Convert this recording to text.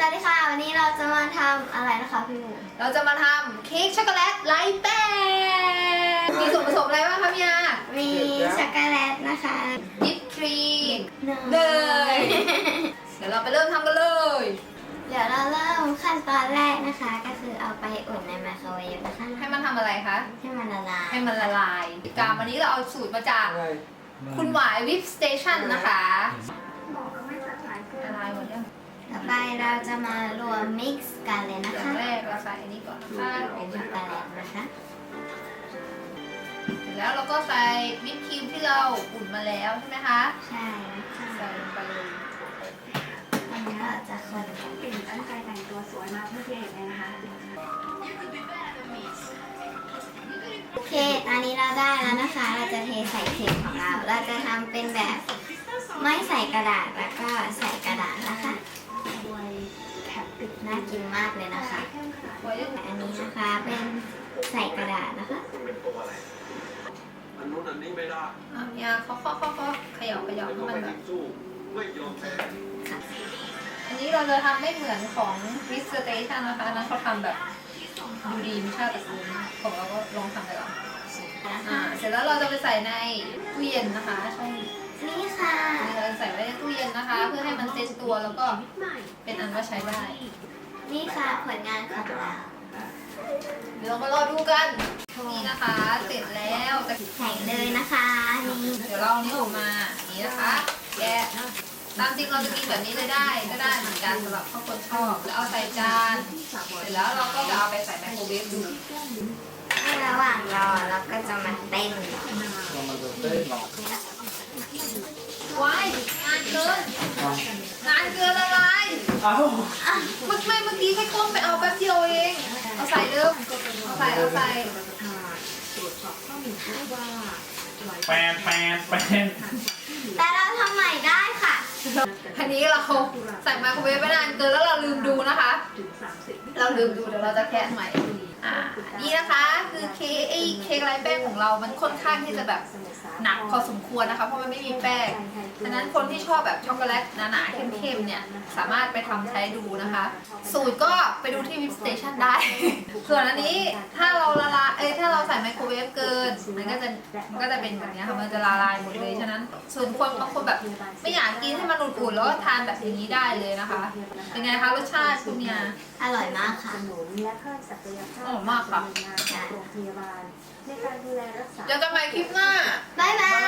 สวัสดีค่ะ วันนี้เราจะมาทำอะไรนะคะพี่หมูเราจะมาทำเค้กช็อกโกแลตไร้แป้งมีส่วนผสมอะไรบ้างคะพี่ยามีช็อกโกแลตนะคะวิปครีมเนเนยยเดี๋ยวเราไปเริ่มทำกันเลย เดี๋ยวเราเริ่มขั้นตอนแรกนะคะ ก็คือเอาไปอุ่นในไมโครเวฟนะคะให้มันทำอะไรคะ ให้มันละลาย ให้มันละลายกามวันนี้เราเอาสูตรมาจาก คุณหวายวิปสเตชันนะคะละลายหมดยัง ต่อไป เราจะมารวมมิกซ์กันเลยนะอย่างคะแรกเราใส่อันนี้ก่อนนะคะเป็นช็อกโกแลตนะคะเสร็จแล้วเราก็ใส่วิปครีมที่เราอุ่นมาแล้วใช่ไหมคะ ใช่ค่ะใส่ลงไปเลยอันนี้เราจะคนกันปิ่นตั้งใจแต่งตัวสวยมาเพื่อพี่เอกเลยนะคะ โอเค ตอนนี้เราได้แล้วนะคะ เราจะเทใส่เค้กของเรา เราจะทำเป็นแบบไม่ใส่กระดาษแล้วก็ใส่กระดาษนะคะด้วยแคปปิด น่ากินมากเลยนะคะเข้มขนาดไว้ด้วยอันนี้นะคะเป็นใส่กระดาษนะคะเป็นตัวอะไรอันนู้นอันนี้ไม่ได้อะยาเขาเขาเขาเขาเขย่าเขย่าให้มันแบบสู้ไม่ยอมแพ้อันนี้เราจะทำไม่เหมือนของวิสเตชันนะคะนั้นเขาทำแบบดูดีมีชาติตระกูลของเราก็ลองทำไปก่อนอ่าเสร็จแล้วเราจะไปใส่ในตู้เย็นนะคะช่องนี่ค่ะเราจะใส่ไว้ในตู้เย็นนะคะ เพื่อให้มันเซ็ตตัวแล้วก็เป็นอันว่าใช้ได้ นี่ค่ะผลงานของเราเดี๋ยวเรามารอดูกัน นี่นะคะ เสร็จแล้วแต่ใส่เลยนะคะนี่เดี๋ยวเราเอานี้ออกมาอย่างนี้นะคะแกะตามจริงเราจะกินแบบนี้เลยได้ก็ได้เหมือนกันสำหรับครอบครัวชอบแล้วเอาใส่จานเสร็จแล้วเราก็จะเอาไปใส่ไมโครเวฟดูในระหว่างรอเราก็จะมาเต้นว้าย งานเกินงานเกินอะไรเมื่อไม่เมื่อกี้แค่ก้มไปเอาแป๊บเดียวเอง เอาใส่เริ่มเอาใส่เอาใส่ตรวจสอบข้อมูลพบว่าหลายแปนแปนแปนแต่เราทำใหม่ได้ค่ะ อันนี้เราใส่ไมโครเวฟไปนานเกินแล้วเราลืมดูนะคะถึงสามสิบเราลืมดูเดี๋ยวเราจะแคะใหม่ อ่านี่นะคะคือเค้กไอ้เค้กไร้แป้งของเรามันค่อนข้างที่จะแบบหนักพอสมควรนะคะ เพราะมันไม่มีแป้งดังนั้นคนที่ชอบแบบช็อกโกแลตหนาๆเข้มๆเนี่ยสามารถไปทำใช้ดูนะคะ สูตรก็ไปดูที่วิปสเตชันได้ ส่วนอันนี้ถ้าเราละลายเอ้ยถ้าเราใส่ไมโครเวฟเกิน มันก็จะมันก็จะเป็นแบบนี้ค่ะมันจะละลายหมดเลย นั้น ส่วนคนบางคนแบบไม่อยากกินให้มันอุ่นๆแล้วก็ทานแบบอย่างนี้ได้เลยนะคะ เป็นไงคะรสชาติคุณเนี่ยอร่อยมากค่ะสนุนและเพิ่มศักยภาพอร่อยมากค่ะงานของโรงพยาบาลในการดูแลรักษาเจอกันใหม่คลิปหน้าบ๊ายบาย